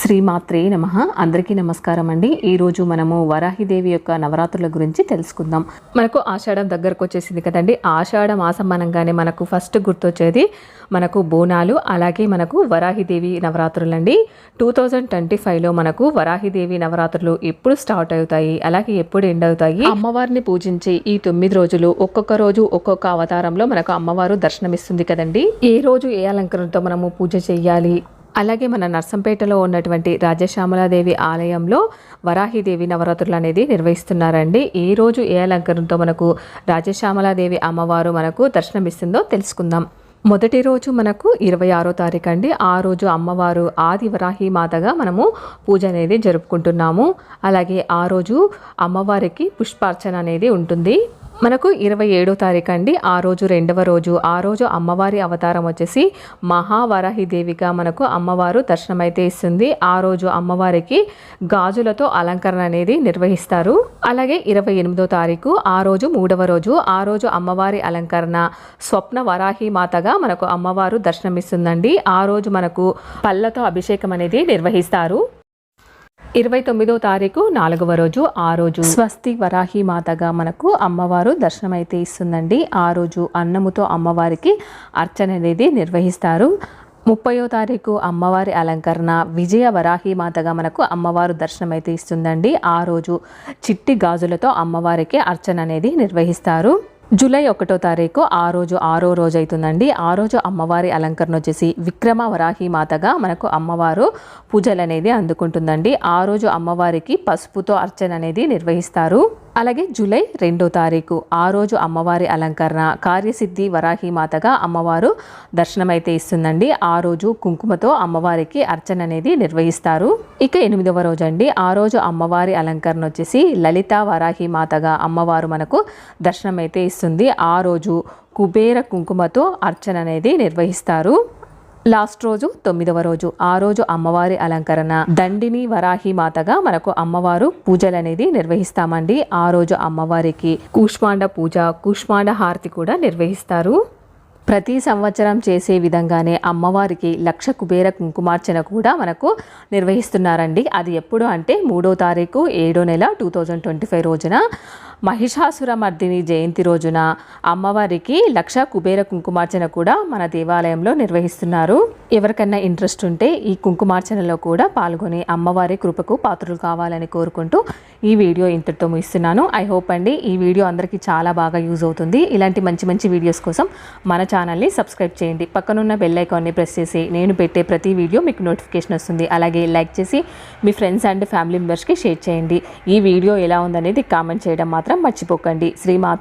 శ్రీమాత్రే నమ. అందరికీ నమస్కారం అండి. ఈరోజు మనము వరాహిదేవి యొక్క నవరాత్రుల గురించి తెలుసుకుందాం. మనకు ఆషాఢం దగ్గరకు వచ్చేసింది కదండి. ఆషాఢ మాసం అనగానే మనకు ఫస్ట్ గుర్తొచ్చేది మనకు బోనాలు అలాగే మనకు వరాహిదేవి నవరాత్రులు అండి టూ థౌజండ్ ట్వంటీ ఫైవ్లో మనకు వరాహిదేవి నవరాత్రులు ఎప్పుడు స్టార్ట్ అవుతాయి అలాగే ఎప్పుడు ఎండ్ అవుతాయి? అమ్మవారిని పూజించే ఈ తొమ్మిది రోజులు ఒక్కొక్క రోజు ఒక్కొక్క అవతారంలో మనకు అమ్మవారు దర్శనమిస్తుంది కదండి. ఏ రోజు ఏ అలంకరణతో మనము పూజ చేయాలి? అలాగే మన నర్సంపేటలో ఉన్నటువంటి రాజశ్యామలాదేవి ఆలయంలో వరాహిదేవి నవరాత్రులు అనేది నిర్వహిస్తున్నారండి. ఏ రోజు ఏ అలంకరణతో మనకు రాజశ్యామలాదేవి అమ్మవారు మనకు దర్శనమిస్తుందో తెలుసుకుందాం. మొదటి రోజు మనకు ఇరవై ఆరో తారీఖు అండి. ఆ రోజు అమ్మవారు ఆది వరాహి మాతగా మనము పూజ అనేది జరుపుకుంటున్నాము. అలాగే ఆ రోజు అమ్మవారికి పుష్పార్చన అనేది ఉంటుంది. మనకు ఇరవై ఏడో తారీఖు అండి. ఆ రోజు రెండవ రోజు. ఆ రోజు అమ్మవారి అవతారం వచ్చేసి మహావరాహిదేవిగా మనకు అమ్మవారు దర్శనమైతే ఇస్తుంది. ఆ రోజు అమ్మవారికి గాజులతో అలంకరణ అనేది నిర్వహిస్తారు. అలాగే ఇరవై ఎనిమిదో తారీఖు ఆ రోజు మూడవ రోజు. ఆ రోజు అమ్మవారి అలంకరణ స్వప్న వరాహి మాతగా మనకు అమ్మవారు దర్శనమిస్తుందండి. ఆ రోజు మనకు పళ్ళతో అభిషేకం అనేది నిర్వహిస్తారు. ఇరవై తొమ్మిదో తారీఖు నాలుగవ రోజు ఆ రోజు స్వస్తి వరాహి మాతగా మనకు అమ్మవారు దర్శనమైతే ఇస్తుందండి. ఆ రోజు అన్నముతో అమ్మవారికి అర్చన అనేది నిర్వహిస్తారు. ముప్పయో తారీఖు అమ్మవారి అలంకరణ విజయ వరాహి మాతగా మనకు అమ్మవారు దర్శనం అయితే ఇస్తుందండి. ఆ రోజు చిట్టి గాజులతో అమ్మవారికి అర్చన అనేది నిర్వహిస్తారు. జూలై ఒకటో తారీఖు ఆ రోజు ఆరో రోజు అవుతుందండి. ఆ రోజు అమ్మవారి అలంకరణ వచ్చేసి విక్రమ వరాహి మాతగా మనకు అమ్మవారు పూజలు అనేది అందుకుంటుందండి. ఆ రోజు అమ్మవారికి పసుపుతో అర్చన అనేది నిర్వహిస్తారు. అలాగే జూలై రెండో తారీఖు ఆ రోజు అమ్మవారి అలంకరణ కార్యసిద్ధి వరాహి మాతగా అమ్మవారు దర్శనమైతే ఇస్తుందండి. ఆ రోజు కుంకుమతో అమ్మవారికి అర్చన అనేది నిర్వహిస్తారు. ఇక ఎనిమిదవ రోజు అండి ఆ రోజు అమ్మవారి అలంకరణ వచ్చేసి లలిత వరాహి మాతగా అమ్మవారు మనకు దర్శనం అయితే ఇస్తుంది. ఆ రోజు కుబేర కుంకుమతో అర్చన అనేది నిర్వహిస్తారు. లాస్ట్ రోజు తొమ్మిదవ రోజు. ఆ రోజు అమ్మవారి అలంకరణ. దండిని వరాహి మాతగా మనకు అమ్మవారు పూజలు అనేది నిర్వహిస్తామండి. ఆ రోజు అమ్మవారికి కూష్మాండ పూజ కూష్మాండ హారతి కూడా నిర్వహిస్తారు. ప్రతి సంవత్సరం చేసే విధంగానే అమ్మవారికి లక్ష కుబేర కుంకుమార్చన కూడా మనకు నిర్వహిస్తున్నారండి. అది ఎప్పుడు అంటే మూడో తారీఖు ఏడో నెల టూ థౌజండ్ ట్వంటీ ఫైవ్ రోజున మహిషాసురమర్దిని జయంతి రోజున అమ్మవారికి లక్ష కుబేర కుంకుమార్చన కూడా మన దేవాలయంలో నిర్వహిస్తున్నారు. ఎవరికన్నా ఇంట్రెస్ట్ ఉంటే ఈ కుంకుమార్చనలో కూడా పాల్గొని అమ్మవారి కృపకు పాత్రలు కావాలని కోరుకుంటూ ఈ వీడియో ఇంతటితో ముగిస్తున్నాను. ఐ హోప్ అండి ఈ వీడియో అందరికీ చాలా బాగా యూజ్ అవుతుంది. ఇలాంటి మంచి మంచి వీడియోస్ కోసం మన ఛానల్ని సబ్స్క్రైబ్ చేయండి. పక్కనున్న బెల్ ఐకాన్ని ప్రెస్ చేసి నేను పెట్టే ప్రతి వీడియో మీకు నోటిఫికేషన్ వస్తుంది. అలాగే లైక్ చేసి మీ ఫ్రెండ్స్ అండ్ ఫ్యామిలీ మెంబర్స్కి షేర్ చేయండి. ఈ వీడియో ఎలా ఉందనేది కామెంట్ చేయడం మాత్రం మాత్రం మర్చిపోకండి. శ్రీమాత